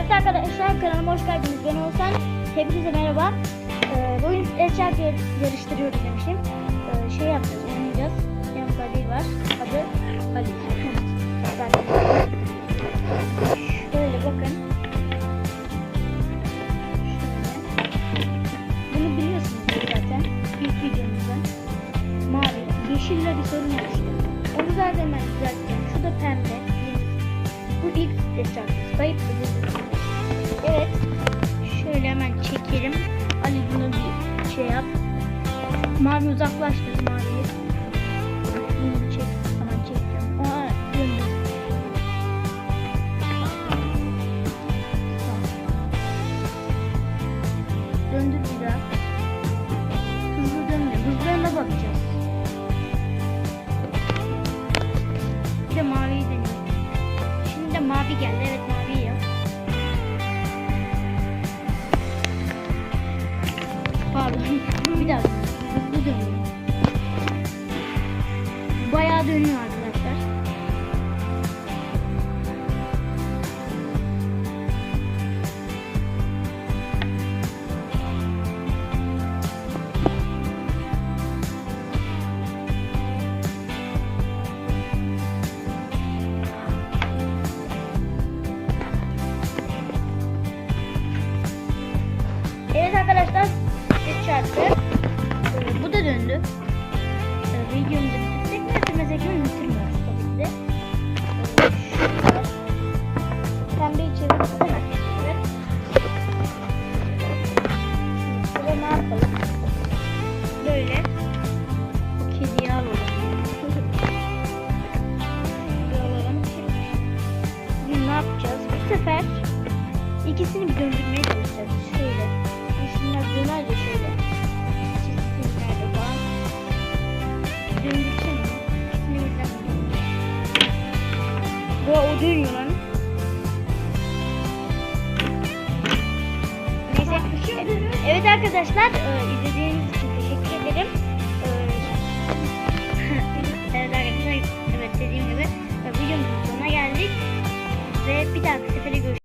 Evet arkadaşlar kanalıma hoş geldiniz. Ben Oğuzhan. Hepinize merhaba. Ee, bugün eşya yarıştırıyoruz demişim. Ee, şey yapacağız, oynayacağız. Yanımda Ali var. Adı Ali. ben. Şöyle bakın. Bunu biliyorsunuz zaten. İlk videomuzda. Mavi, yeşille bir sorun olmuştu. Onu zaten ben düzelteceğim. Şu da pembe. Bu ilk eşyamız. Kayıptı Mavi uzaklaştır maviyi. Bunu çek. Hemen çekeceğim. Aa. Hızlı dönme. Hızlarına bakacağız. Bir de maviyi deneyelim. Şimdi de mavi geldi. Evet mavi yap. Pardon. bir daha. Dönüyor. Bayağı dönüyor arkadaşlar. Evet arkadaşlar. Çarptı. Döndü. Ee, videomuzu bitirsek bitirmesek mi bitirmiyoruz tabii ki de. Ee, pembeyi. Şimdi sıra ne yapalım? Böyle. Bu alalım. Ne yapacağız? Sefer ikisini bir döndürmeye çalışacağız. Şöyle. Resimler döner de şöyle. What will do? Neyse. Evet arkadaşlar e, izlediğiniz için teşekkür ederim. E, evet arkadaşlar evet dediğim gibi e, videomuzun sonuna geldik ve bir dahaki sefere görüşürüz.